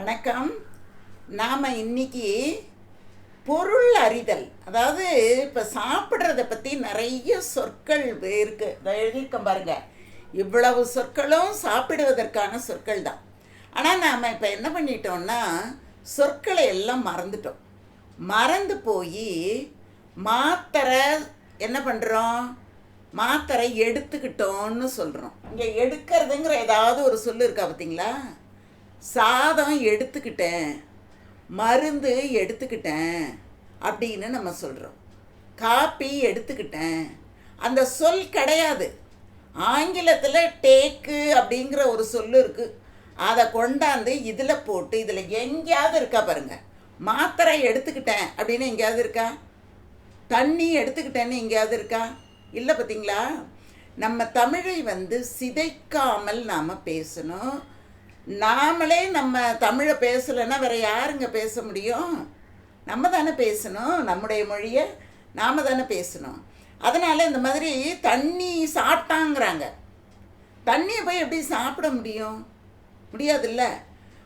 வணக்கம். நாம் இன்னைக்கு பொருள் அறிதல் அதாவது இப்போ சாப்பிட்றத பற்றி நிறைய சொற்கள் இருக்கு. இதை பாருங்க. இவ்வளவு சொற்களும் சாப்பிடுவதற்கான சொற்கள் தான். ஆனால் நாம் இப்போ என்ன பண்ணிட்டோம்னா சொற்களை எல்லாம் மறந்துட்டோம். மறந்து போய் மாத்திரை என்ன பண்ணுறோம் மாத்திரை எடுத்துக்கிட்டோன்னு சொல்கிறோம் இங்கே எடுக்கிறதுங்கிற ஏதாவது ஒரு சொல்லு இருக்கா பார்த்தீங்களா சாதம் எடுத்துக்கிட்டேன் மருந்து எடுத்துக்கிட்டேன் அப்படின்னு நம்ம சொல்கிறோம் காப்பி எடுத்துக்கிட்டேன். அந்த சொல் கிடையாது. ஆங்கிலத்தில் டேக்கு அப்படிங்கிற ஒரு சொல் இருக்குது அதை கொண்டாந்து இதில் போட்டு இதில் எங்கேயாவது இருக்கா பாருங்கள் மாத்திரை எடுத்துக்கிட்டேன் அப்படின்னு எங்கேயாவது இருக்கா? தண்ணி எடுத்துக்கிட்டேன்னு எங்கேயாவது இருக்கா? இல்லை பார்த்தீங்களா நம்ம தமிழை வந்து சிதைக்காமல் நாம் பேசணும். நாமளே நம்ம தமிழை பேசலைன்னா வேற யாருங்க பேச முடியும்? நம்ம தானே பேசணும் நம்முடைய மொழியை நாம தானே பேசணும். அதனால் இந்த மாதிரி தண்ணி சாப்பிட்டாங்கிறாங்க. தண்ணியை போய் எப்படி சாப்பிட முடியும்? முடியாதுல்ல.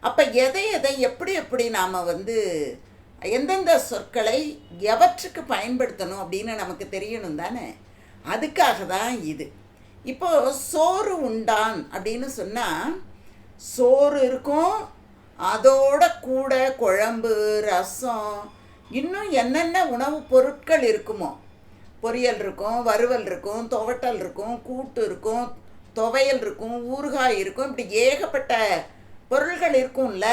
அப்போ எதை எதை எப்படி எப்படி நாம் வந்து எந்தெந்த சொற்களை எவற்றுக்கு பயன்படுத்தணும் அப்படின்னு நமக்கு தெரியணும் தானே? அதுக்காக தான் இது. இப்போது சோறு உண்டான் அப்படின்னு சொன்னால் சோறு இருக்கும் அதோட கூட குழம்பு ரசம் இன்னும் என்னென்ன உணவுப் பொருட்கள் இருக்குமோ பொரியல் இருக்கும் வறுவல் இருக்கும் துவட்டல் இருக்கும் கூட்டு இருக்கும் துவையல் இருக்கும் ஊறுகாய் இருக்கும் இப்படி ஏகப்பட்ட பொருள்கள் இருக்கும்ல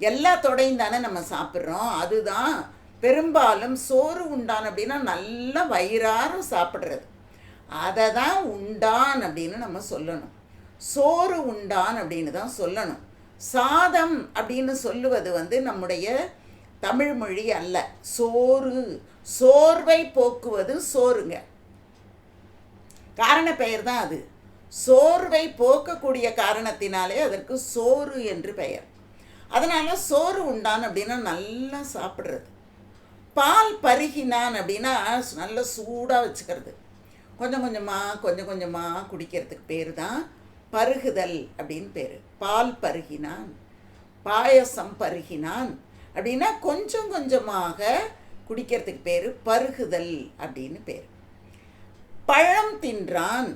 எல்லாத்தோடையும் தானே நம்ம சாப்பிட்றோம். அதுதான் பெரும்பாலும் சோறு உண்டான் அப்படின்னா நல்லா வயிறார சாப்பிட்றது. அதை தான் உண்டான் அப்படின்னு நம்ம சொல்லணும். சோறு உண்டான் அப்படின்னு தான் சொல்லணும். சாதம் அப்படின்னு சொல்லுவது வந்து நம்முடைய தமிழ் மொழி அல்ல. சோறு சோர்வை போக்குவது சோறுங்க. காரண பெயர் தான் அது. சோர்வை போக்கக்கூடிய காரணத்தினாலே அதற்கு சோறு என்று பெயர். அதனால் சோறு உண்டான் அப்படின்னா நல்லா சாப்பிட்றது. பால் பருகினான் அப்படின்னா நல்லா சூடாக வச்சுக்கிறது. கொஞ்சம் கொஞ்சமாக கொஞ்சம் கொஞ்சமாக குடிக்கிறதுக்கு பேர் தான் பருகுதல் அப்படின்னு பேர். பால் பருகினான் பாயசம் பருகினான் அப்படின்னா கொஞ்சம் கொஞ்சமாக குடிக்கிறதுக்கு பேர் பருகுதல் அப்படின்னு பேர். பழம் தின்றான்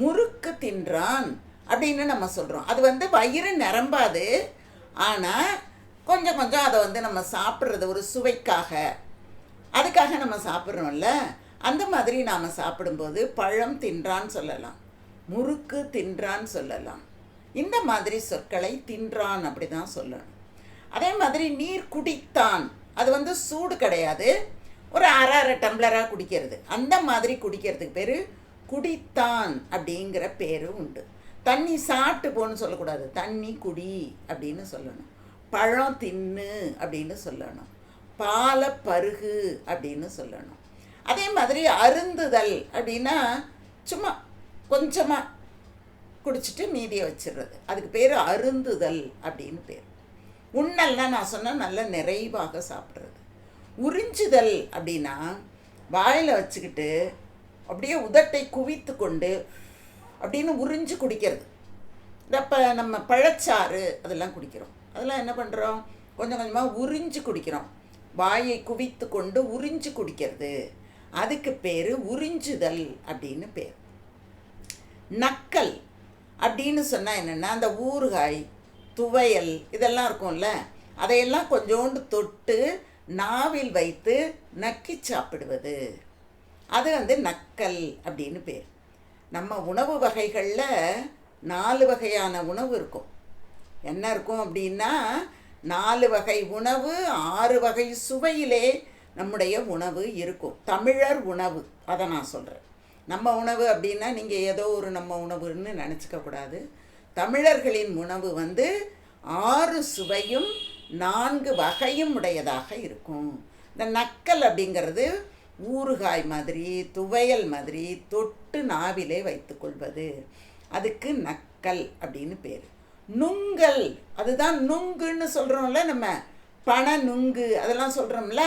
முறுக்கு தின்றான் அப்படின்னு நம்ம சொல்கிறோம் அது வந்து வயிறு நிரம்பாது. ஆனால் கொஞ்சம் கொஞ்சம் அதை வந்து நம்ம சாப்பிட்றது ஒரு சுவைக்காக. அதுக்காக நம்ம சாப்பிட்றோம்ல. அந்த மாதிரி நாம் சாப்பிடும்போது பழம் தின்றான்னு சொல்லலாம். முறுக்கு தின்றான்னு சொல்லலாம். இந்த மாதிரி சொற்களை தின்றான் அப்படி தான் சொல்லணும். அதே மாதிரி நீர் குடித்தான். அது வந்து சூடு கிடையாது. ஒரு அரை அரை டம்ளராக குடிக்கிறது. அந்த மாதிரி குடிக்கிறதுக்கு பேர் குடித்தான் அப்படிங்கிற பேர் உண்டு. தண்ணி சாப்பிட்டு போன்னு சொல்லக்கூடாது. தண்ணி குடி அப்படின்னு சொல்லணும். பழம் தின்னு அப்படின்னு சொல்லணும். பாலை பருகு அப்படின்னு சொல்லணும். அதே மாதிரி அருந்துதல் அப்படின்னா சும்மா கொஞ்சமாக குடிச்சிட்டு மீதியை வச்சிடுறது. அதுக்கு பேர் அருந்துதல் அப்படின்னு பேர். உண்ணல்னா நான் சொன்ன நல்ல நிறைவாக சாப்பிட்றது. உறிஞ்சுதல் அப்படின்னா வாயில் வச்சுக்கிட்டு அப்படியே உதட்டை குவித்து கொண்டு அப்படின்னு உறிஞ்சு குடிக்கிறது. இப்போ நம்ம பழச்சாறு அதெல்லாம் குடிக்கிறோம். அதெல்லாம் என்ன பண்ணுறோம் கொஞ்சம் கொஞ்சமாக உறிஞ்சு குடிக்கிறோம். வாயை குவித்து கொண்டு உறிஞ்சு குடிக்கிறது. அதுக்கு பேர் உறிஞ்சுதல் அப்படின்னு பேர். நக்கல் அப்படின்னு சொன்னால் என்னென்னா அந்த ஊறுகாய் துவையல் இதெல்லாம் இருக்கும்ல அதையெல்லாம் கொஞ்சோண்டு தொட்டு நாவில் வைத்து நக்கி சாப்பிடுவது. அது வந்து நக்கல் அப்படின்னு பேர். நம்ம உணவு வகைகளில் நாலு வகையான உணவு இருக்கும். என்ன இருக்கும் அப்படின்னா நாலு வகை உணவு ஆறு வகை சுவையிலே நம்முடைய உணவு இருக்கும். தமிழர் உணவு அதை நான் சொல்கிறேன் நம்ம உணவு அப்படின்னா நீங்கள் ஏதோ ஒரு நம்ம உணவுன்னு நினச்சிக்க கூடாது. தமிழர்களின் உணவு வந்து ஆறு சுவையும் நான்கு வகையும் உடையதாக இருக்கும். இந்த நக்கல் அப்படிங்கிறது ஊறுகாய் மாதிரி துவையல் மாதிரி தொட்டு நாவிலே வைத்துக்கொள்வது அதுக்கு நக்கல் அப்படின்னு பேர். நுங்கல் அதுதான் நுங்குன்னு சொல்கிறோம்ல நம்ம. பண நுங்கு அதெல்லாம் சொல்கிறோம்ல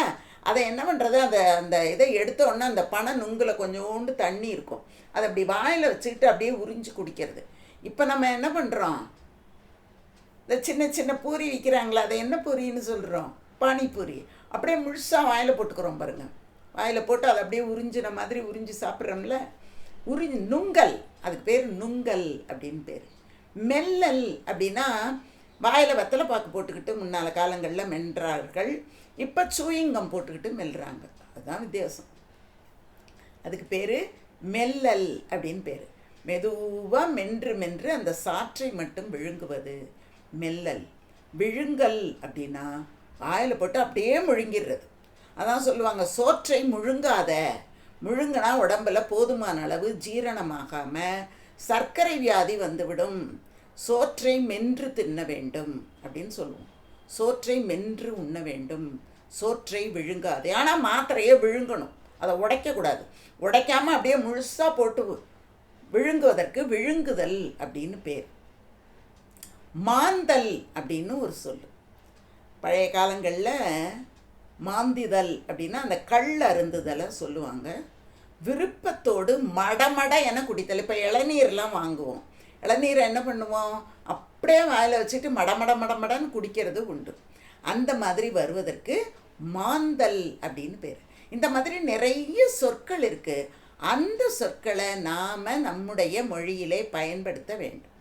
அதை என்ன பண்ணுறது அந்த அந்த இதை எடுத்தோடனே அந்த பனை நுங்கில் கொஞ்சோண்டு தண்ணி இருக்கும். அதை அப்படி வாயில் வச்சுக்கிட்டு அப்படியே உறிஞ்சு குடிக்கிறது. இப்போ நம்ம என்ன பண்ணுறோம் இந்த சின்ன சின்ன பூரி விற்கிறாங்களா அதை என்ன பூரின்னு சொல்கிறோம் பானிபூரி. அப்படியே முழுசாக வாயில் போட்டுக்கிறோம் பாருங்கள் வாயில் போட்டு அதை அப்படியே உறிஞ்சின மாதிரி உறிஞ்சி சாப்பிட்றோம்ல. உறிஞ்சி நுங்கல். அதுக்கு பேர் நுங்கல் அப்படின்னு பேர். மெல்லல் அப்படின்னா வாயில் வெத்தலை பாக்கு போட்டுக்கிட்டு முன்னால் காலங்களில் மென்றார்கள். இப்போ சூயிங்கம் போட்டுக்கிட்டு மெல்றாங்க. அதுதான் வித்தியாசம். அதுக்கு பேர் மெல்லல் அப்படின்னு பேர். மெதுவாக மென்று மென்று அந்த சாற்றை மட்டும் விழுங்குவது. மெல்லல். விழுங்கல் அப்படின்னா வாயில் போட்டு அப்படியே முழுங்கிடுறது. அதான் சொல்லுவாங்க சோற்றை முழுங்காத. முழுங்கினா உடம்புல போதுமான அளவு ஜீரணமாகாமல் சர்க்கரை வியாதி வந்துவிடும். சோற்றை மென்று தின்ன வேண்டும் அப்படின்னு சொல்லுவோம். சோற்றை மென்று உண்ண வேண்டும். சோற்றை விழுங்காதே. ஆனால் மாத்திரையே விழுங்கணும். அதை உடைக்கக்கூடாது உடைக்காமல் அப்படியே முழுசாக போட்டு விழுங்குவதற்கு விழுங்குதல் அப்படின்னு பேர். மாந்தல் அப்படின்னு ஒரு சொல். பழைய காலங்களில் மாந்திதல் அப்படின்னா அந்த கல் அருந்துதலை சொல்லுவாங்க. விருப்பத்தோடு மடமட என குடித்தல். இப்போ இளநீர்லாம் வாங்குவோம். இளநீரை என்ன பண்ணுவோம்? அப்படியே வாயில் வச்சுட்டு மடமட மடமடன்னு குடிக்கிறது உண்டு. அந்த மாதிரி வருவதற்கு மாந்தல் அப்படின்னு பேர். இந்த மாதிரி நிறைய சொற்கள் இருக்குது அந்த சொற்களை நாம் நம்முடைய மொழியிலே பயன்படுத்த வேண்டும்.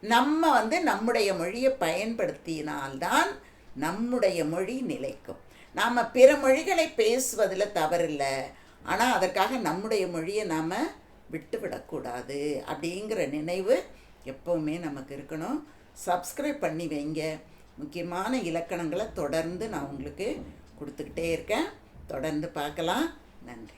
நம்ம வந்து நம்முடைய மொழியை பயன்படுத்தினால்தான் நம்முடைய மொழி நிலைக்கும். நாம் பிற மொழிகளை பேசுவதில் தவறில்லை. ஆனால் அதற்காக நம்முடைய மொழியை நாம் விட்டுவிடக்கூடாது அப்படிங்கிற நினைவு எப்போவுமே நமக்கு இருக்கணும். சப்ஸ்கிரைப் பண்ணி வைங்க. முக்கியமான இலக்கணங்களை தொடர்ந்து நான் உங்களுக்கு கொடுத்துக்கிட்டே இருக்கேன். தொடர்ந்து பார்க்கலாம். நன்றி.